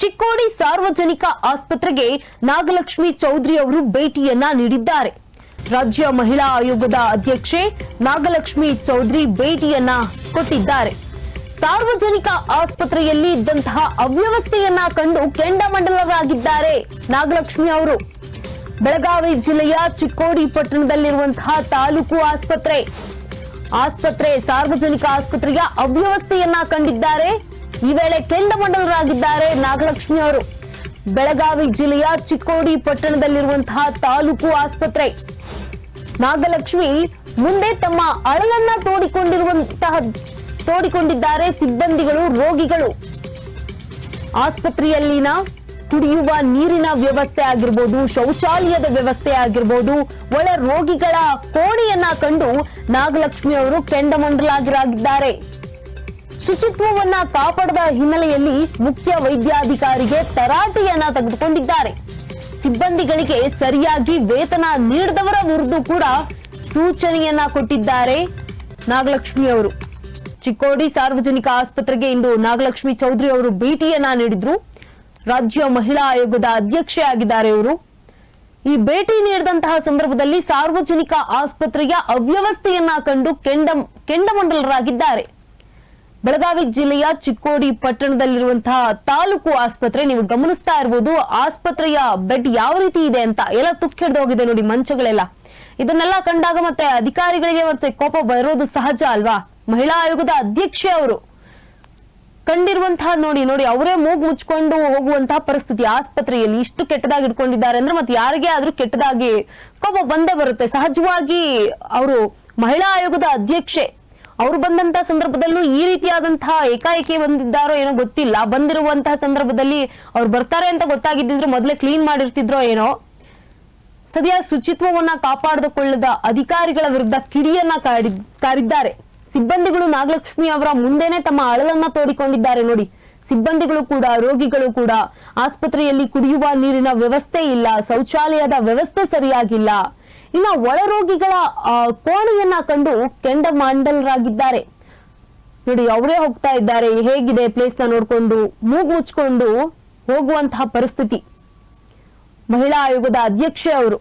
ಚಿಕ್ಕೋಡಿ ಸಾರ್ವಜನಿಕ ಆಸ್ಪತ್ರೆಗೆ ನಾಗಲಕ್ಷ್ಮಿ ಚೌಧರಿ ಅವರು ಭೇಟಿಯನ್ನ ನೀಡಿದ್ದಾರೆ. ರಾಜ್ಯ ಮಹಿಳಾ ಆಯೋಗದ ಅಧ್ಯಕ್ಷೆ ನಾಗಲಕ್ಷ್ಮಿ ಚೌಧರಿ ಭೇಟಿಯನ್ನ ಕೊಟ್ಟಿದ್ದಾರೆ. ಸಾರ್ವಜನಿಕ ಆಸ್ಪತ್ರೆಯಲ್ಲಿ ಇದ್ದಂತಹ ಅವ್ಯವಸ್ಥೆಯನ್ನ ಕಂಡು ಕೆಂಡಮಂಡಲರಾಗಿದ್ದಾರೆ ನಾಗಲಕ್ಷ್ಮಿ ಅವರು. ಬೆಳಗಾವಿ ಜಿಲ್ಲೆಯ ಚಿಕ್ಕೋಡಿ ಪಟ್ಟಣದಲ್ಲಿರುವಂತಹ ತಾಲೂಕು ಆಸ್ಪತ್ರೆ. ಆಸ್ಪತ್ರೆ ಸಾರ್ವಜನಿಕ ಆಸ್ಪತ್ರೆಯ ಅವ್ಯವಸ್ಥೆಯನ್ನ ಕಂಡಿದ್ದಾರೆ. ಈ ವೇಳೆ ಕೆಂಡಮಂಡಲರಾಗಿದ್ದಾರೆ ನಾಗಲಕ್ಷ್ಮಿ ಅವರು. ಬೆಳಗಾವಿ ಜಿಲ್ಲೆಯ ಚಿಕ್ಕೋಡಿ ಪಟ್ಟಣದಲ್ಲಿರುವಂತಹ ತಾಲೂಕು ಆಸ್ಪತ್ರೆ. ನಾಗಲಕ್ಷ್ಮಿ ಮುಂದೆ ತಮ್ಮ ಅಳಲನ್ನ ತೋಡಿಕೊಂಡಿರುವಂತಹ, ತೋಡಿಕೊಂಡಿದ್ದಾರೆ ಸಿಬ್ಬಂದಿಗಳು, ರೋಗಿಗಳು. ಆಸ್ಪತ್ರೆಯಲ್ಲಿನ ಕುಡಿಯುವ ನೀರಿನ ವ್ಯವಸ್ಥೆ ಆಗಿರ್ಬೋದು, ಶೌಚಾಲಯದ ವ್ಯವಸ್ಥೆ ಆಗಿರ್ಬೋದು, ಒಳ ರೋಗಿಗಳ ಕೋಣೆಯನ್ನ ಕಂಡು ನಾಗಲಕ್ಷ್ಮಿ ಅವರು ಕೆಂಡಮಂಡಲಾಗಿರಾಗಿದ್ದಾರೆ ಶುಚಿತ್ವವನ್ನ ಕಾಪಾಡದ ಹಿನ್ನೆಲೆಯಲ್ಲಿ ಮುಖ್ಯ ವೈದ್ಯಾಧಿಕಾರಿಗೆ ತರಾಟೆಯನ್ನ ತೆಗೆದುಕೊಂಡಿದ್ದಾರೆ. ಸಿಬ್ಬಂದಿಗಳಿಗೆ ಸರಿಯಾಗಿ ವೇತನ ನೀಡದವರ ವಿರುದ್ಧ ಕೂಡ ಸೂಚನೆಯನ್ನ ಕೊಟ್ಟಿದ್ದಾರೆ ನಾಗಲಕ್ಷ್ಮಿ ಅವರು. ಚಿಕ್ಕೋಡಿ ಸಾರ್ವಜನಿಕ ಆಸ್ಪತ್ರೆಗೆ ಇಂದು ನಾಗಲಕ್ಷ್ಮಿ ಚೌಧರಿ ಅವರು ಭೇಟಿಯನ್ನ ನೀಡಿದ್ರು. ರಾಜ್ಯ ಮಹಿಳಾ ಆಯೋಗದ ಅಧ್ಯಕ್ಷೆ ಆಗಿದ್ದಾರೆ ಇವರು ಈ ಭೇಟಿ ನೀಡಿದಂತಹ ಸಂದರ್ಭದಲ್ಲಿ ಸಾರ್ವಜನಿಕ ಆಸ್ಪತ್ರೆಯ ಅವ್ಯವಸ್ಥೆಯನ್ನ ಕಂಡು ಕೆಂಡ, ಕೆಂಡಮಂಡಲರಾಗಿದ್ದಾರೆ. ಬೆಳಗಾವಿ ಜಿಲ್ಲೆಯ ಚಿಕ್ಕೋಡಿ ಪಟ್ಟಣದಲ್ಲಿರುವಂತಹ ತಾಲೂಕು ಆಸ್ಪತ್ರೆ, ನೀವು ಗಮನಿಸ್ತಾ ಇರಬಹುದು ಆಸ್ಪತ್ರೆಯ ಬೆಡ್ ಯಾವ ರೀತಿ ಇದೆ ಅಂತ ಎಲ್ಲ ತುಕ್ಕಿಡ್ದು ಹೋಗಿದೆ ನೋಡಿ ಮಂಚಗಳೆಲ್ಲ. ಇದನ್ನೆಲ್ಲ ಕಂಡಾಗ ಮತ್ತೆ ಅಧಿಕಾರಿಗಳಿಗೆ ಮತ್ತೆ ಕೋಪ ಬರೋದು ಸಹಜ ಅಲ್ವಾ? ಮಹಿಳಾ ಆಯೋಗದ ಅಧ್ಯಕ್ಷೆ ಅವರು ಕಂಡಿರುವಂತಹ ನೋಡಿ ನೋಡಿ ಅವರೇ ಮೂಗು ಮುಚ್ಕೊಂಡು ಹೋಗುವಂತಹ ಪರಿಸ್ಥಿತಿ ಆಸ್ಪತ್ರೆಯಲ್ಲಿ ಇಷ್ಟು ಕೆಟ್ಟದಾಗಿ ಇಟ್ಕೊಂಡಿದ್ದಾರೆ ಅಂದ್ರೆ ಮತ್ತೆ ಯಾರಿಗೆ ಆದ್ರೂ ಕೆಟ್ಟದಾಗಿ ಕೋಪ ಬಂದೇ ಬರುತ್ತೆ. ಸಹಜವಾಗಿ ಅವರು ಮಹಿಳಾ ಆಯೋಗದ ಅಧ್ಯಕ್ಷೆ ಅವರು ಬಂದಂತಹ ಸಂದರ್ಭದಲ್ಲೂ ಈ ರೀತಿಯಾದಂತಹ ಏಕಾಏಕಿ ಬಂದಿದ್ದಾರೋ ಏನೋ ಗೊತ್ತಿಲ್ಲ. ಬಂದಿರುವಂತಹ ಸಂದರ್ಭದಲ್ಲಿ ಅವ್ರು ಬರ್ತಾರೆ ಅಂತ ಗೊತ್ತಾಗಿದ್ದಿದ್ರು ಮೊದಲೇ ಕ್ಲೀನ್ ಮಾಡಿರ್ತಿದ್ರೋ ಏನೋ. ಸದ್ಯ ಶುಚಿತ್ವವನ್ನ ಕಾಪಾಡಿಕೊಳ್ಳದ ಅಧಿಕಾರಿಗಳ ವಿರುದ್ಧ ಕಿಡಿಯನ್ನ ಕಾಡಿ- ಕಾರಿದ್ದಾರೆ. ಸಿಬ್ಬಂದಿಗಳು ನಾಗಲಕ್ಷ್ಮಿ ಅವರ ಮುಂದೆನೆ ತಮ್ಮ ಅಳಲನ್ನ ತೋಡಿಕೊಂಡಿದ್ದಾರೆ ನೋಡಿ. ಸಿಬ್ಬಂದಿಗಳು ಕೂಡ, ರೋಗಿಗಳು ಕೂಡ ಆಸ್ಪತ್ರೆಯಲ್ಲಿ ಕುಡಿಯುವ ನೀರಿನ ವ್ಯವಸ್ಥೆ ಇಲ್ಲ, ಶೌಚಾಲಯದ ವ್ಯವಸ್ಥೆ ಸರಿಯಾಗಿಲ್ಲ. ಇನ್ನ ಒಳ ರೋಗಿಗಳ ಕೋಣೆಯನ್ನ ಕಂಡು ಕೆಂಡಮಾಂಡಲರಾಗಿದ್ದಾರೆ. ನೋಡಿ, ಅವರೇ ಹೋಗ್ತಾ ಇದ್ದಾರೆ. ಹೇಗಿದೆ ಪ್ಲೇಸ್ನ ನೋಡ್ಕೊಂಡು, ಮೂಗು ಮುಚ್ಕೊಂಡು ಹೋಗುವಂತಹ ಪರಿಸ್ಥಿತಿ. ಮಹಿಳಾ ಆಯೋಗದ ಅಧ್ಯಕ್ಷೆ ಅವರು.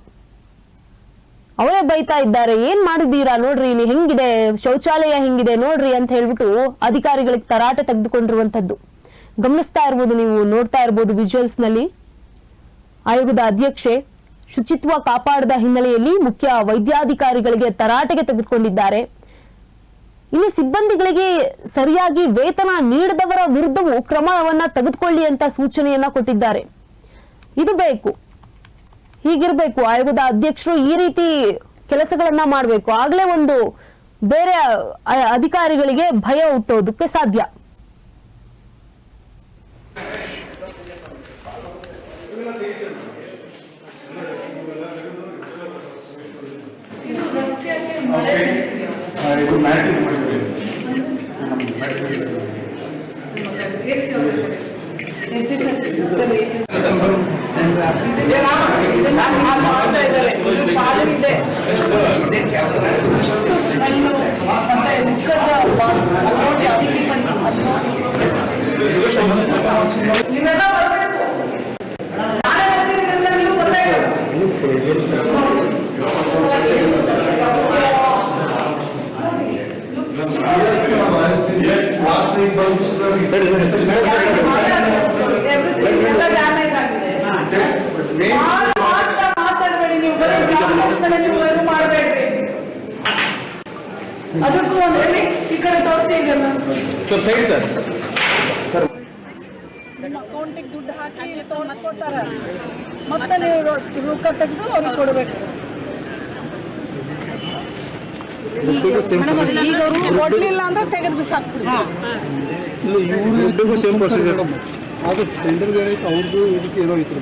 ಅವರೇ ಬೈತಾ ಇದ್ದಾರೆ, ಏನ್ ಮಾಡಿದ್ದೀರಾ? ನೋಡ್ರಿ, ಇಲ್ಲಿ ಹೆಂಗಿದೆ? ಶೌಚಾಲಯ ಹೆಂಗಿದೆ? ನೋಡ್ರಿ ಅಂತ ಹೇಳ್ಬಿಟ್ಟು ಅಧಿಕಾರಿಗಳಿಗೆ ತರಾಟೆ ತೆಗೆದುಕೊಂಡಿರುವಂತದ್ದು ಗಮನಿಸ್ತಾ ಇರ್ಬೋದು ನೀವು, ನೋಡ್ತಾ ಇರ್ಬೋದು ವಿಜುವಲ್ಸ್ನಲ್ಲಿ. ಆಯೋಗದ ಅಧ್ಯಕ್ಷೆ ಶುಚಿತ್ವ ಕಾಪಾಡದ ಹಿನ್ನೆಲೆಯಲ್ಲಿ ಮುಖ್ಯ ವೈದ್ಯಾಧಿಕಾರಿಗಳಿಗೆ ತರಾಟೆಗೆ ತೆಗೆದುಕೊಂಡಿದ್ದಾರೆ. ಇಲ್ಲಿ ಸಿಬ್ಬಂದಿಗಳಿಗೆ ಸರಿಯಾಗಿ ವೇತನ ನೀಡದವರ ವಿರುದ್ಧವೂ ಕ್ರಮವನ್ನ ತೆಗೆದುಕೊಳ್ಳಿ ಅಂತ ಸೂಚನೆಯನ್ನ ಕೊಟ್ಟಿದ್ದಾರೆ. ಇದು ಬೇಕು. ಹೀಗಿರ್ಬೇಕು. ಆಯೋಗದ ಅಧ್ಯಕ್ಷರು ಈ ರೀತಿ ಕೆಲಸಗಳನ್ನ ಮಾಡಬೇಕು. ಆಗ್ಲೇ ಒಂದು ಬೇರೆ ಅಧಿಕಾರಿಗಳಿಗೆ ಭಯ ಹುಟ್ಟೋದಕ್ಕೆ ಸಾಧ್ಯ. ಇದೆ ಅದಕ್ಕೂ ಈ ಕಡೆ ತೋರಿಸಿ ಸೈಡ್ ಸರ್ ನಿಮ್ಮ ಅಕೌಂಟಿಗೆ ದುಡ್ಡು ಹಾಕಿ ತೋರಿಸ್ಕೊಡ್ತಾರ. ಮತ್ತೆ ನೀವು ರೊಕ್ಕ ತೆಗೆದು ಅವ್ರಿಗೆ ಕೊಡಬೇಕು. ಈಗ ಅವರು ಕೊಡ್ಲಿಲ್ಲ ಅಂದ್ರೆ ತೆಗೆದು ಬಿಸಾಕ್ಬಿಡಿ ಇಲ್ಲ ಇವರು ದುಡ್ಡಿಗೂ ಸೇಮ್ ಪ್ರೊಸೀಜರ್ ಅದು ಟೆಂಡರ್ ಏನೈತೆ ಅವ್ರದ್ದು ಇದಕ್ಕೆ ಏನೋ ಐತ್ರಿ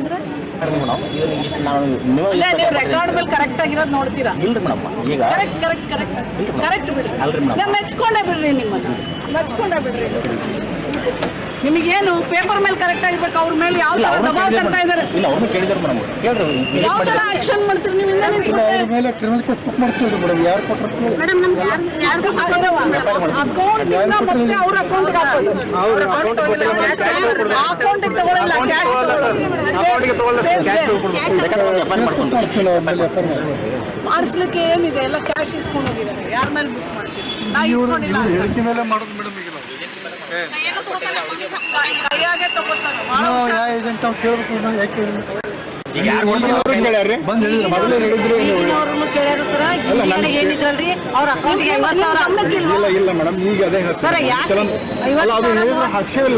ಅದೇ ನೀವು ರೆಕಾರ್ಡ್ ಮೇಲೆ ಕರೆಕ್ಟ್ ಆಗಿರೋದು ನೋಡ್ತೀರಾ? ಇಲ್ರಿ ಮೇಡಮ್ ಈಗ ಕರೆಕ್ಟ್ ಕರೆಕ್ಟ್ ಕರೆಕ್ಟ್ ಕರೆಕ್ಟ್ ಬಿಡ್ರಿ. ಅಲ್ರಿ ಮೆಚ್ಕೊಂಡೇ ಬಿಡ್ರಿ ನಿಮ್ಮನ್ನ. ಮೆಚ್ಕೊಂಡೇ ಬಿಡ್ರಿ. ನಿಮಗೇನು ಪೇಪರ್ ಮೇಲೆ ಕರೆಕ್ಟ್ ಆಗಿರ್ಬೇಕು ಅವ್ರ ಮೇಲೆ ಯಾವ ತರ ದಬಾವ್ ತರ್ತಾ ಇದಾರೆ ಇಲ್ಲ ಅವ್ರನ್ನ ಕೇಳಿದ್ರು ಮೇಡಮ್ ಕೇಳಿದ್ರು ಯಾವ ತರ ಆಕ್ಷನ್ ಮಾಡ್ತೀರಿ ನೀವು ಇಲ್ಲ ಅವ್ರ ಮೇಲೆ ಕ್ರಿಮಿನಲ್ ಕೇಸ್ ಬುಕ್ ಮಾಡಿಸ್ತೀವಿ ಮೇಡಮ್. ಯಾರು ಕೊಟ್ಟರು ಮೇಡಮ್ ನಮ್ಗೆ ಯಾರಿಗೂ ಅಕೌಂಟ್ ಮತ್ತೆ ಅವ್ರ ಅಕೌಂಟ್ ಹಾಕೋದು. ಅವ್ರ ಕೊಟ್ಟಿಲ್ಲ, ಅಕೌಂಟ್ ತಗೊಳ್ಳಲ್ಲ. ಕ್ಯಾಶ್ ಅವ್ರ ಮಾಡಿಸ್ಲಿಕ್ಕೆ ಏನಿದೆ? ಎಲ್ಲ ಕ್ಯಾಶ್ ಇಸ್ಕೊಂಡು ಹೋಗಿದ್ದಾರೆ. ಯಾರ ಮೇಲೆ ಬುಕ್ ಮಾಡ್ತೀವಿ ನಾ ಇವ್ರು ಇಸ್ಕೊಂಡಿಲ್ಲ ಹೇಳಿಕೆ ಮೇಲೆ ಮಾಡೋದು ಮೇಡಮ್ ಈಗ ನಾವು. ಇಲ್ಲ ಇಲ್ಲ ಮೇಡಮ್ ಈಗ ಅದೇ? ಕೆಲವೊಂದು- ಅದು ಹೇಳಿದ್ರೆ ಹಕ್ಷೆ ಇಲ್ಲ